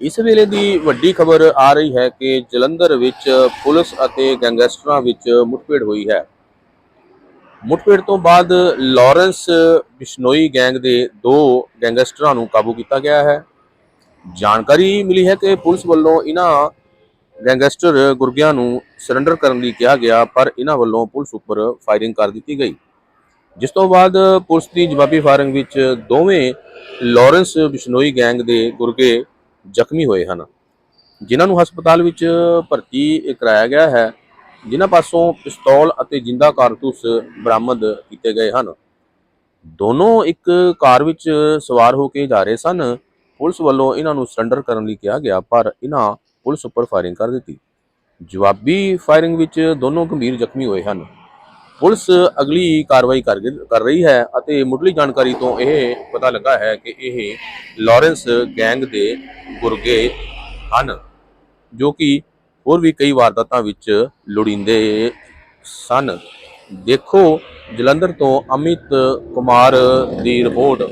ਇਸ ਵੇਲੇ ਦੀ ਵੱਡੀ ਖਬਰ ਆ ਰਹੀ ਹੈ ਕਿ ਜਲੰਧਰ ਵਿੱਚ ਪੁਲਿਸ ਅਤੇ ਗੈਂਗਸਟਰਾਂ ਵਿੱਚ ਮੁੱਠਭੇੜ ਹੋਈ ਹੈ। ਮੁੱਠਭੇੜ ਤੋਂ ਬਾਅਦ ਲਾਰੈਂਸ ਬਿਸ਼ਨੋਈ ਗੈਂਗ ਦੇ ਦੋ ਗੈਂਗਸਟਰਾਂ ਨੂੰ ਕਾਬੂ ਕੀਤਾ ਗਿਆ ਹੈ। ਜਾਣਕਾਰੀ ਮਿਲੀ ਹੈ ਕਿ ਪੁਲਿਸ ਵੱਲੋਂ ਇਹਨਾਂ ਗੈਂਗਸਟਰ ਗੁਰਗਿਆਂ ਨੂੰ ਸਰੈਂਡਰ ਕਰਨ ਲਈ ਕਿਹਾ ਗਿਆ, ਪਰ ਇਹਨਾਂ ਵੱਲੋਂ ਪੁਲਿਸ ਉੱਪਰ ਫਾਇਰਿੰਗ ਕਰ ਦਿੱਤੀ ਗਈ। ਜਿਸ ਤੋਂ ਬਾਅਦ ਪੁਲਿਸ ਦੀ ਜਵਾਬੀ ਫਾਇਰਿੰਗ ਵਿੱਚ ਦੋਵੇਂ ਲਾਰੈਂਸ ਬਿਸ਼ਨੋਈ ਗੈਂਗ ਦੇ ਗੁਰਗੇ ਜ਼ਖਮੀ ਹੋਏ ਹਨ। ਜਿਨ੍ਹਾਂ ਨੂੰ ਹਸਪਤਾਲ ਵਿੱਚ ਭਰਤੀ ਕਰਾਇਆ ਗਿਆ ਹੈ, ਜਿਨ੍ਹਾਂ ਪਾਸੋਂ ਪਿਸਤੌਲ ਅਤੇ ਜਿੰਦਾ ਕਾਰਤੂਸ ਬਰਾਮਦ ਕੀਤੇ ਗਏ ਹਨ। ਦੋਨੋਂ ਇੱਕ ਕਾਰ ਵਿੱਚ ਸਵਾਰ ਹੋ ਕੇ ਜਾ ਰਹੇ ਸਨ। ਪੁਲਿਸ ਵੱਲੋਂ ਇਹਨਾਂ ਨੂੰ ਸਰੈਂਡਰ ਕਰਨ ਲਈ ਕਿਹਾ ਗਿਆ, ਪਰ ਇਹਨਾਂ ਪੁਲਿਸ ਉੱਪਰ ਫਾਇਰਿੰਗ ਕਰ ਦਿੱਤੀ। ਜਵਾਬੀ ਫਾਇਰਿੰਗ ਵਿੱਚ ਦੋਨੋਂ ਗੰਭੀਰ ਜ਼ਖਮੀ ਹੋਏ ਹਨ। ਪੁਲਿਸ ਅਗਲੀ ਕਾਰਵਾਈ ਕਰ ਕਰ ਰਹੀ ਹੈ ਅਤੇ ਮੁੱਢਲੀ ਜਾਣਕਾਰੀ ਤੋਂ ਇਹ ਪਤਾ ਲੱਗਾ ਹੈ ਕਿ ਇਹ ਲਾਰੈਂਸ ਗੈਂਗ ਦੇ ਗੁਰਗੇ ਹਨ, ਜੋ ਕਿ ਹੋਰ ਵੀ ਕਈ ਵਾਰਦਾਤਾਂ ਵਿੱਚ ਲੋੜੀਂਦੇ ਸਨ। ਦੇਖੋ, ਜਲੰਧਰ ਤੋਂ ਅਮਿਤ ਕੁਮਾਰ ਦੀ ਰਿਪੋਰਟ।